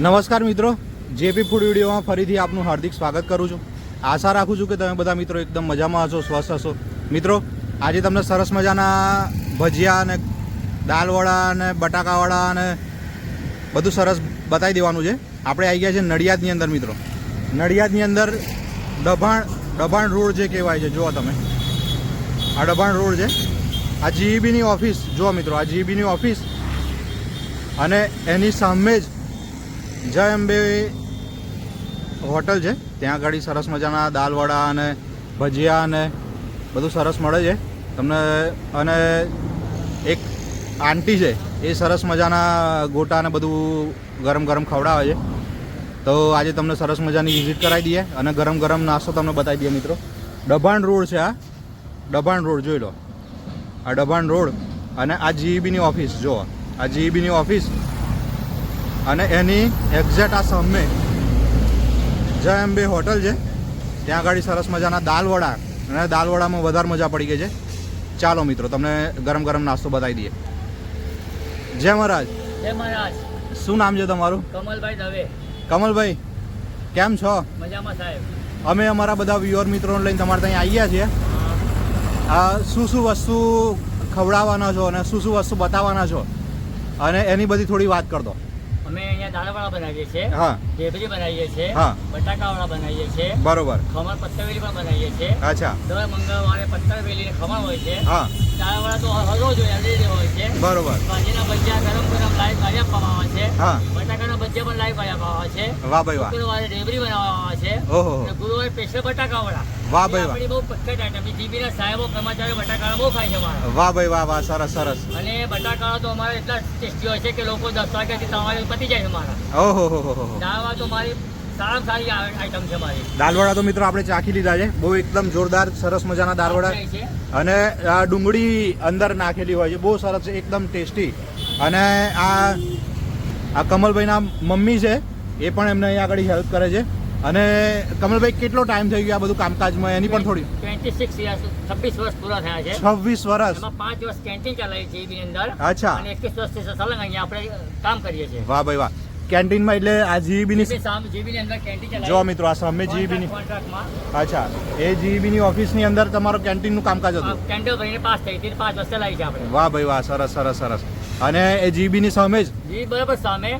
નમસ્કાર મિત્રો. JP food વિડીયોમાં ફરીથી આપનું હાર્દિક સ્વાગત કરું છું. આશા રાખું છું કે તમે બધા મિત્રો એકદમ મજામાં હશો, સ્વસ્થ હશો. મિત્રો, આજે તમને સરસ મજાના ભજીયા અને દાલવડા અને બટાકાવડા અને બધું સરસ બતાવી દેવાનું છે. આપણે આવી ગયા છે નડિયાદની અંદર મિત્રો. નડિયાદની અંદર દભાણ દભાણ રોડ જે કહેવાય છે, જુઓ તમે. આ દબાણ રોડ છે. આ જીઈબીની ઓફિસ, જુઓ મિત્રો, આ જીઈબીની ઓફિસ. અને એની સામે જ જય અંબે હોટલ છે. ત્યાં આગળ સરસ મજાના દાલવડા અને ભજીયા અને બધું સરસ મળે છે. તમને અને એક આંટી છે, એ સરસ મજાના ગોટા અને બધું ગરમ ગરમ ખવડાવે છે. તો આજે તમને સરસ મજાની વિઝિટ કરાવી દઈએ અને ગરમ ગરમ નાસ્તો તમને બતાવી દઈએ મિત્રો. ડભાણ રોડ છે આ. ડભાણ રોડ જોઈ લો. આ ડભાણ રોડ અને આ જીઈબીની ઓફિસ, જુઓ. આ જીઈબીની ઓફિસ અને એની એક્ઝેક્ટ આ સામે જય અંબે હોટલ છે. ત્યાં આગળ સરસ મજાના દાલવડા અને દાલવડામાં વધારે મજા પડી ગઈ છે. ચાલો મિત્રો તમને ગરમ ગરમ નાસ્તો બતાવી દઈએ. જય મહારાજ. જય મહારાજ. શું નામ છે તમારું? કમલભાઈ દવે. કમલભાઈ કેમ છો? મજામાં સાહેબ. અમે અમારા બધા વ્યુઅર મિત્રોને લઈને તમારે ત્યાં આવ્યા છીએ. આ શું શું વસ્તુ ખવડાવવાના છો અને શું શું વસ્તુ બતાવવાના છો? અને એની બધી થોડી વાત કર દો. અમે અહીંયા દાળવાળા બનાવીએ છીએ. હા. ઢેબરી બનાવીએ છીએ. હા. બટાકાવાળા બનાવીએ છીએ. બરોબર. ખમણ પત્તાવેલી પણ બનાવીએ છીએ. અચ્છા. દર મંગળવારે પત્તાવેલી ખમણ હોય છે. હા. તો હર રોજ હોય હોય છે. બરોબર. ભાજીના ભજીયા ગરમ ગરમ લાઈવ ભાજી આપવામાં આવે છે. હા. બટાકાના ભજીયા પણ લાઈવ ભાજી આપવામાં આવે છે. વાહ ભાઈ વાહ. શુક્રવારે ઢેબરી બનાવવામાં આવે છે. ઓહો. ગુરુવારે સ્પેશિયલ બટાકાવાળા. વાહ ભાઈ વાહ બહુ પ્રખ્યાત આઈટમ છે જીબીના સાહેબો કર્મચારીઓ બટાકાળા બહુ ખાય છે અમારા. વાહ ભાઈ વાહ વાહ સરસ સરસ. અને બટાકા તો અમારે એટલા ટેસ્ટી હોય છે કે લોકો દસ વાગ્યાથી તમારે પતી જાય અમારા. મારા ઓહો હો હો હો દાળવા તો મારી સારામાં સારી આઈટમ છે મારી. દાલવડા તો મિત્રો આપણે ચાખી લીધા છે. બહુ એકદમ જોરદાર સરસ મજાના દાલવડા. અને આ ડુંગળી અંદર નાખેલી હોય છે. બહુ સરસ છે એકદમ ટેસ્ટી. અને આ આ કમલભાઈના મમ્મી છે એ પણ એમને અહીંયા આગળ હેલ્પ કરે છે. અને કમલભાઈ કેટલો ટાઈમ થઈ ગયો આ બધું કામકાજમાં? એની પણ થોડી. ટ્વેન્ટી સિક્સ યર્સ છવ્વીસ વર્ષ પૂરા થયા છે. છવ્વીસ વર્ષ. પાંચ વર્ષ કેન્ટીન ચલાવી છે એની અંદર. અચ્છા. અને એકવીસ વર્ષથી સલંગ અહીંયા આપણે કામ કરીએ છીએ. વાહ ભાઈ વાહ. કેન્ટીનમાં એટલે આ જીબીની જીબી સામે જીબીની અંદર કેન્ટીન જો મિત્રો આ સામે કોન્ટ્રાક્ટમાં અચ્છા. એ જીબીની ઓફિસની અંદર તમારો કેન્ટીનનું કામકાજ હતું? કેન્ડલ ભરીને પાસ થઈ હતી પાંચ વર્ષ ચલાવી છે આપણે. વાહ ભાઈ વાહ સરસ સરસ સરસ. અને એ જીબીની સામે જ? જી બરાબર સામે.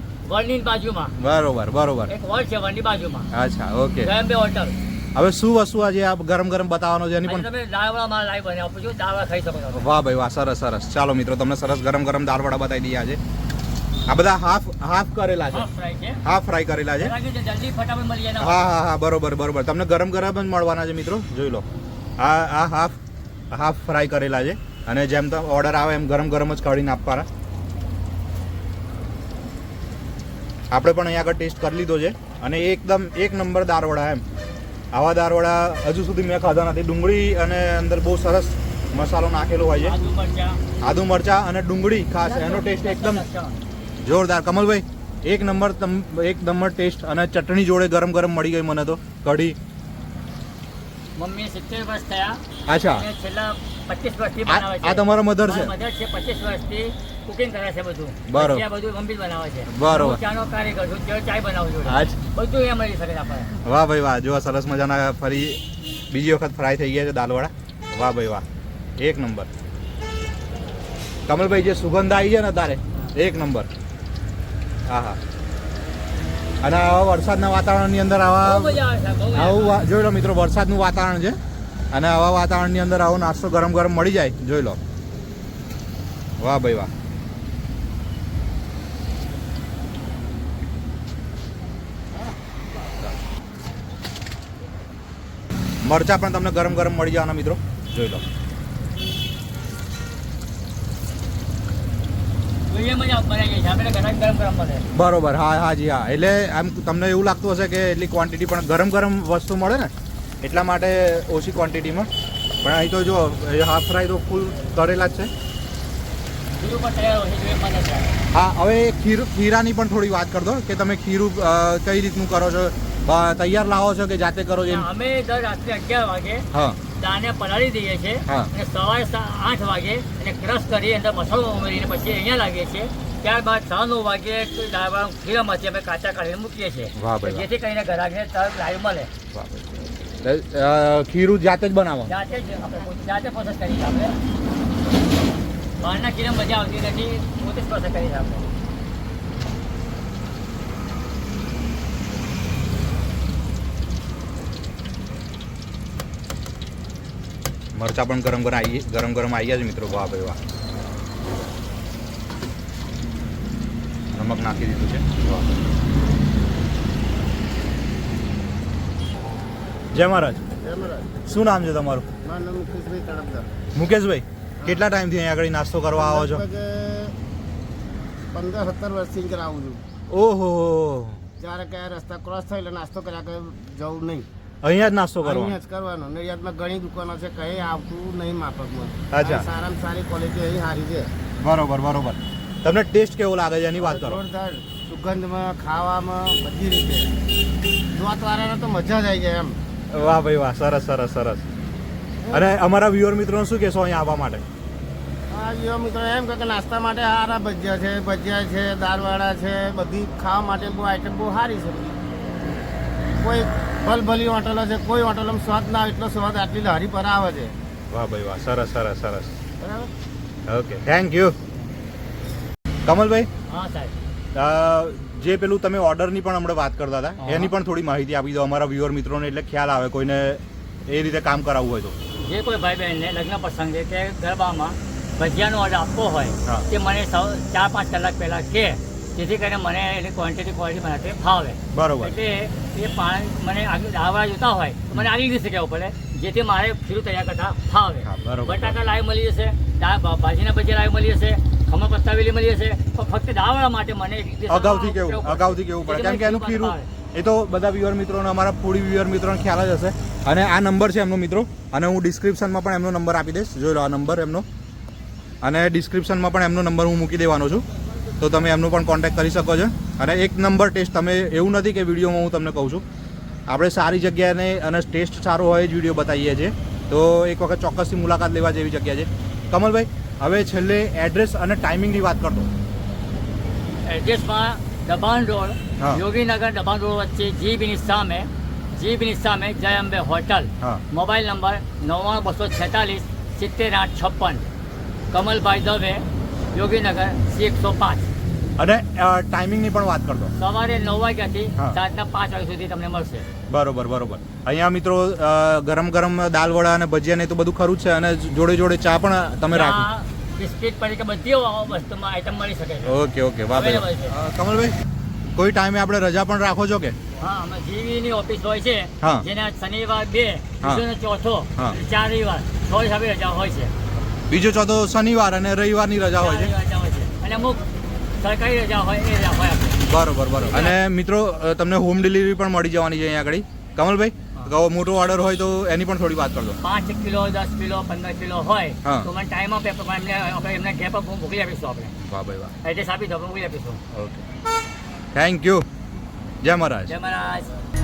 બાજુમાં. બરોબર બરોબર. એક છે બાજુમાં. અચ્છા ઓકે. જયંબે હોટલ. હવે શું વસ્તુ આજે આ ગરમ ગરમ બતાવવાનો છે એની પણ? તમે દાળવાળા મારા લાઈવ બને આપું છું દાળવા ખાઈ શકો છો વાહ ભાઈ વાહ સરસ સરસ. ચાલો મિત્રો તમને સરસ ગરમ ગરમ દાળવડા બતાવી દઈએ આજે. આ બધા હાફ હાફ કરેલા છે. હાફ ફ્રાય કરેલા છે. હા હા હા બરોબર બરોબર. તમને ગરમ ગરમ જ મળવાના છે મિત્રો જોઈ લો. આ આ હાફ હાફ ફ્રાય કરેલા છે. અને જેમ તો ઓર્ડર આવે એમ ગરમ ગરમ જ કાઢીને આપવાના. આપણે પણ અહીંયા આગળ ટેસ્ટ કરી લીધો છે અને એકદમ એક નંબર દારવડા એમ. આવા દારવડા હજુ સુધી મેં ખાધા નથી. ડુંગળી અને અંદર બહુ સરસ મસાલો નાખેલો હોય છે. આદુ મરચા. અને ડુંગળી ખાસ એનો ટેસ્ટ એકદમ જોરદાર. કમલભાઈ એક નંબર એક નંબર ટેસ્ટ અને ચટણી જોડે ગરમ ગરમ મળી ગઈ મને તો. કઢી મમ્મી સિત્તેર વર્ષ થયા. અચ્છા. છેલ્લા પચીસ વર્ષથી બનાવે છે. આ તમારા મધર છે? મધર છે પચીસ વર્ષથી કુકિંગ કરે છે બધું. બરોબર. બધું મમ્મી બનાવે છે. બરોબર. ચાનો કારીગર છું ચાય બનાવું છું. બધું એ મળી શકે આપણે વાહ ભાઈ વાહ. જો સરસ મજાના ફરી બીજી વખત ફ્રાય થઈ ગયા છે દાલવાળા. વાહ ભાઈ વાહ. એક નંબર. કમલભાઈ જે સુગંધ આવી છે ને તારે એક નંબર. હા હા અને આવા વરસાદના વાતાવરણની અંદર આવા આવું જોઈ લો મિત્રો વરસાદનું વાતાવરણ છે. અને આવા વાતાવરણની અંદર આવો નાસ્તો ગરમ ગરમ મળી જાય. જોઈ લો. વાહ ભાઈ વાહ. મરચા પણ તમને ગરમ ગરમ મળી જવાના મિત્રો. જોઈ લો. બરોબર હા હા જી હા. એટલે આમ તમને એવું લાગતું હશે કે એટલી ક્વોન્ટિટી પણ ગરમ ગરમ વસ્તુ મળે ને એટલા માટે ઓછી ક્વોન્ટિટીમાં પણ અહીં તો જો હાફ ફ્રાય તો ફૂલ તળેલા જ છે. હા હવે ખીર ખીરાની પણ થોડી વાત કર દો કે તમે ખીરું કઈ રીતનું કરો છો? તૈયાર લાવો છો કે જાતે કરો છો? અમે દર રાત્રે અગિયાર વાગે હા. દાને પલાળી દઈએ છીએ અને સવારે આઠ વાગે એને ક્રશ કરી અંદર મસાલો ઉમેરીને પછી અહીંયા લાવીએ છીએ. ત્યારબાદ છ નવ વાગે ખીરામાંથી અમે કાચા કાઢીને મૂકીએ છીએ. જેથી કરીને ગ્રાહકને તરત લાઈવ મળે. ખીરું જાતે જ બનાવો જાતે જ જાતે પ્રોસેસ કરીએ છીએ આપણે. બહારના ખીરા મજા આવતી નથી પોતે જ પ્રોસેસ કરીએ આપણે. મરચા પણ ગરમ ગરમ આવી ગરમ ગરમ આવી ગયા છે મિત્રો વાહ ભાઈ વાહ. નમક નાખી દીધું છે. જય મહારાજ. શું નામ છે તમારું? મુકેશભાઈ કેટલા ટાઈમથી અહીંયા આગળ નાસ્તો કરવા આવો છો? પંદર સત્તર વર્ષથી કરાવું છું. ઓહો. જ્યારે કયા રસ્તા ક્રોસ થાય એટલે નાસ્તો કર્યા કે જવું નહીં. અહીંયા જ નાસ્તો કરવા અહીંયા જ કરવાનો. નડિયાદમાં ઘણી દુકાનો છે કઈ આવતું નહીં માફકમાં. અચ્છા. સારામાં સારી ક્વોલિટી અહીં સારી છે. બરોબર બરોબર. તમને ટેસ્ટ કેવો લાગે છે એની વાત કરો. જોરદાર સુગંધમાં ખાવામાં બધી રીતે. દ્વાતવાળાને તો મજા જ આવી જાય એમ. વાહ ભાઈ વાહ સરસ સરસ સરસ. અને અમારા વ્યુઅર મિત્રોને શું કહેશો અહીંયા આવવા માટે? હા જેવા મિત્રો એમ કે નાસ્તા માટે સારા ભજીયા છે ભજીયા છે દાળવાળા છે બધી ખાવા માટે બહુ આઈટમ બહુ સારી છે. કોઈ ભલભલી હોટલો છે કોઈ હોટલોમાં સ્વાદ ના આવે એટલો સ્વાદ આટલી લહરી પર આવે છે. વાહ ભાઈ વાહ સરસ સરસ સરસ. બરાબર? ઓકે થેન્ક યુ કમલભાઈ? હા સાહેબ. જે પેલું તમે ઓર્ડરની પણ હમણાં વાત કરતા હતા એની પણ થોડી માહિતી આપી દો અમારા વ્યુઅર મિત્રોને એટલે ખ્યાલ આવે કોઈને એ રીતે કામ કરાવવું હોય તો. જે કોઈ ભાઈ બહેનને લગ્ન પ્રસંગે કે ગરબામાં ભજીયાનો ઓર્ડર આપવો હોય. તે મને ચાર પાંચ કલાક પહેલાં કહે જેથી કરીને મને એની ક્વોન્ટિટી ક્વોલિટી બનાવતે ફાવે. બરોબર. એટલે એ પાણી મને આગળ દાવા જોતા હોય તો મને આવી રીતે કહેવું પડે જેથી મારે ખીરું તૈયાર કરતા ફાવે. બટાકા લાઈવ મળી જશે ભાજીના ભજીયા લાઈવ મળી જશે ખમણ પત્તાવેલી મળી જશે પણ ફક્ત દાવાળા માટે મને અગાઉથી કેવું અગાઉથી કેવું પડે. કેમ કે એનું ખીરું એ તો બધા વ્યુઅર મિત્રોને અમારા ફૂડી વ્યુઅર મિત્રોને ખ્યાલ જ હશે. અને આ નંબર છે એમનો મિત્રો અને હું ડિસ્ક્રિપ્શનમાં પણ એમનો નંબર આપી દઈશ. જોઈ લો આ નંબર એમનો. અને ડિસ્ક્રિપ્શનમાં પણ એમનો નંબર હું મૂકી દેવાનો છું. તો તમે એમનો પણ કોન્ટેક્ટ કરી શકો છો. અને એક નંબર ટેસ્ટ તમે એવું નથી કે વિડીયોમાં હું તમને કહું છું. આપણે સારી જગ્યાને અને ટેસ્ટ સારો હોય જ વીડિયો બતાવીએ છીએ. તો એક વખત ચોક્કસથી મુલાકાત લેવા જેવી જગ્યા છે. કમલભાઈ હવે છેલ્લે એડ્રેસ અને ટાઈમિંગની વાત કરતો એડ્રેસમાં દબાણ રોડ યોગીનગર દબાણ રોડ વચ્ચે જીબીની સામે જીબીની સામે જય અંબે હોટલ મોબાઈલ નંબર નવ્વાણું બસો છેતાલીસ સિત્તેર આઠ છપ્પન. કમલભાઈ દવે યોગીનગર સી એકસો પાંચ. અને ટાઈમિંગની પણ વાત કરતો. સવારે નવ વાગ્યાથી. સાંજના પાંચ વાગ્યા સુધી તમને મળશે. બરોબર બરોબર. અહીંયા મિત્રો ગરમ ગરમ દાલ વડા અને ભજીયા ને તો બધું ખરું છે અને જોડે જોડે ચા પણ તમે રાખો. બિસ્કિટ પડી બધી વસ્તુમાં આઈટમ મળી શકે છે. ઓકે ઓકે વાહ કમલભાઈ કોઈ ટાઈમે આપણે રજા પણ રાખો છો કે? હા અમે જીવીની ઓફિસ હોય છે. જેના શનિવાર બે બીજો ચોથો ચાર રવિવાર. છ હિસાબે રજા હોય છે. બીજો ચોથો શનિવાર અને રવિવારની રજા હોય છે. અને અમુક સરકારી રજા હોય એ રજા હોય બરોબર બરોબર. અને મિત્રો તમને હોમ ડિલિવરી પણ મળી જવાની છે અહીંયા આગળ. કમલભાઈ કહો મોટો ઓર્ડર હોય તો એની પણ થોડી વાત કરજો. પાંચ કિલો દસ કિલો પંદર કિલો હોય તો મને ટાઈમ આપે તો એમને આપણે એમને ઘેર પર મોકલી આપીશું આપણે. વાહ ભાઈ વાહ. એડ્રેસ આપી દો મોકલી આપીશું. ઓકે થેન્ક યુ જય મહારાજ. જય મહારાજ.